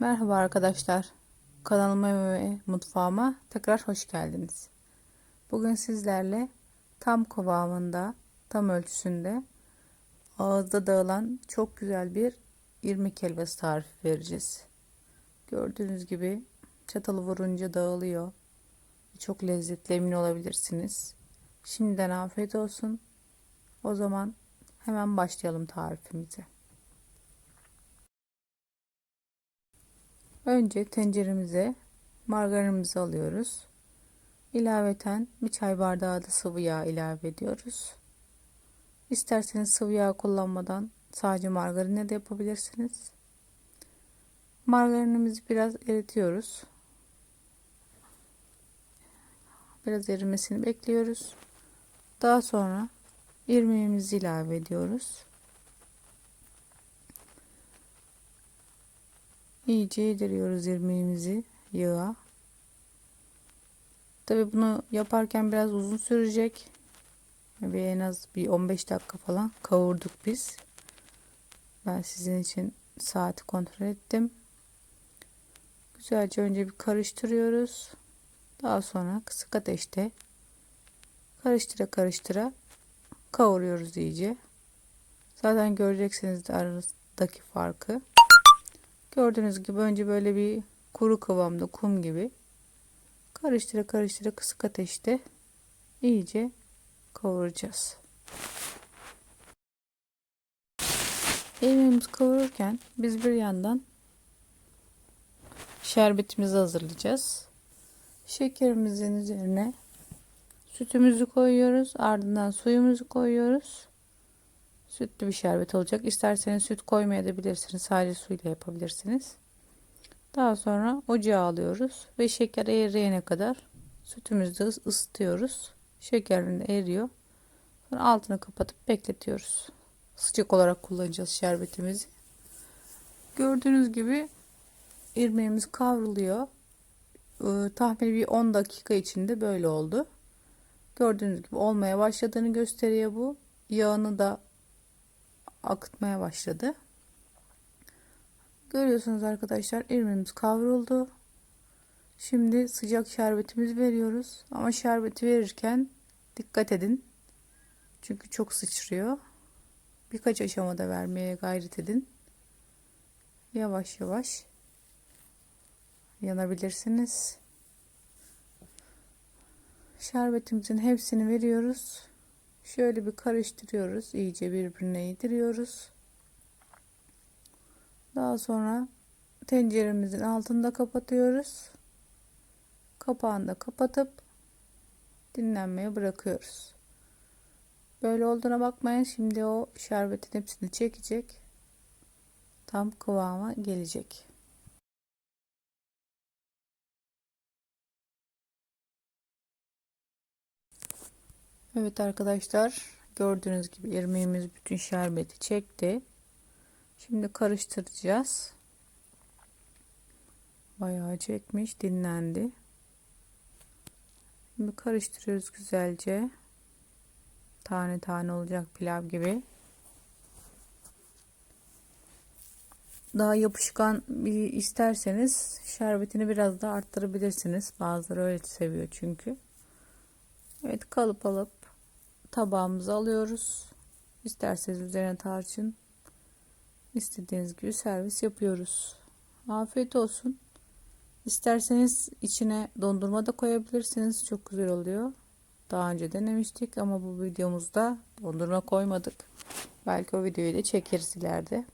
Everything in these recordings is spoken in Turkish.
Merhaba arkadaşlar. Kanalıma ve mutfağıma tekrar hoş geldiniz. Bugün sizlerle tam kıvamında, tam ölçüsünde ağızda dağılan çok güzel bir irmik helvası tarifi vereceğiz. Gördüğünüz gibi çatalı vurunca dağılıyor. Çok lezzetli emin olabilirsiniz. Şimdiden afiyet olsun. O zaman hemen başlayalım tarifimize. Önce tenceremize margarinimizi alıyoruz. İlaveten bir çay bardağı da sıvı yağ ilave ediyoruz. İsterseniz sıvı yağ kullanmadan sadece margarinle de yapabilirsiniz. Margarinimizi biraz eritiyoruz. Biraz erimesini bekliyoruz. Daha sonra irmiğimizi ilave ediyoruz. İyice yediriyoruz irmiğimizi yağa. Tabi bunu yaparken biraz uzun sürecek. Ve en az bir 15 dakika falan kavurduk biz. Ben sizin için saati kontrol ettim. Güzelce önce bir karıştırıyoruz. Daha sonra kısık ateşte karıştıra karıştıra kavuruyoruz iyice. Zaten göreceksiniz de aradaki farkı. Gördüğünüz gibi önce böyle bir kuru kıvamda kum gibi karıştıra karıştıra kısık ateşte iyice kavuracağız. Yemeğimiz kavururken biz bir yandan şerbetimizi hazırlayacağız. Şekerimizin üzerine sütümüzü koyuyoruz. Ardından suyumuzu koyuyoruz. Sütlü bir şerbet olacak. İsterseniz süt koymayabilirsiniz. Sadece suyla yapabilirsiniz. Daha sonra ocağa alıyoruz ve şeker eriyene kadar sütümüzü ısıtıyoruz. Şekerin eriyor. Sonra altını kapatıp bekletiyoruz. Sıcak olarak kullanacağız şerbetimizi. Gördüğünüz gibi irmiğimiz kavruluyor. Ee, tahmini bir 10 dakika içinde böyle oldu. Gördüğünüz gibi olmaya başladığını gösteriyor bu. Yağını da akıtmaya başladı. Görüyorsunuz arkadaşlar irmimiz kavruldu. Şimdi sıcak şerbetimizi veriyoruz. Ama şerbeti verirken dikkat edin. Çünkü çok sıçrıyor. Birkaç aşamada vermeye gayret edin. Yavaş yavaş yanabilirsiniz. Şerbetimizin hepsini veriyoruz. Şöyle bir karıştırıyoruz. iyice birbirine yediriyoruz. Daha sonra tenceremizin altında kapatıyoruz. Kapağını da kapatıp dinlenmeye bırakıyoruz. Böyle olduğuna bakmayın. Şimdi o şerbetin hepsini çekecek. Tam kıvama gelecek. Evet arkadaşlar gördüğünüz gibi irmiğimiz bütün şerbeti çekti. Şimdi karıştıracağız. Bayağı çekmiş dinlendi. Şimdi karıştırıyoruz güzelce. Tane tane olacak pilav gibi. Daha yapışkan bir isterseniz şerbetini biraz da arttırabilirsiniz. Bazıları öyle seviyor çünkü. Evet kalıp alıp tabağımızı alıyoruz. İsterseniz üzerine tarçın istediğiniz gibi servis yapıyoruz. Afiyet olsun. İsterseniz içine dondurma da koyabilirsiniz. Çok güzel oluyor. Daha önce denemiştik ama bu videomuzda dondurma koymadık. Belki o videoyu da çekeriz ileride.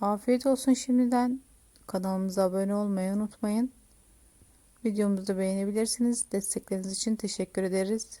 Afiyet olsun şimdiden. Kanalımıza abone olmayı unutmayın. Videomuzu beğenebilirsiniz. Destekleriniz için teşekkür ederiz.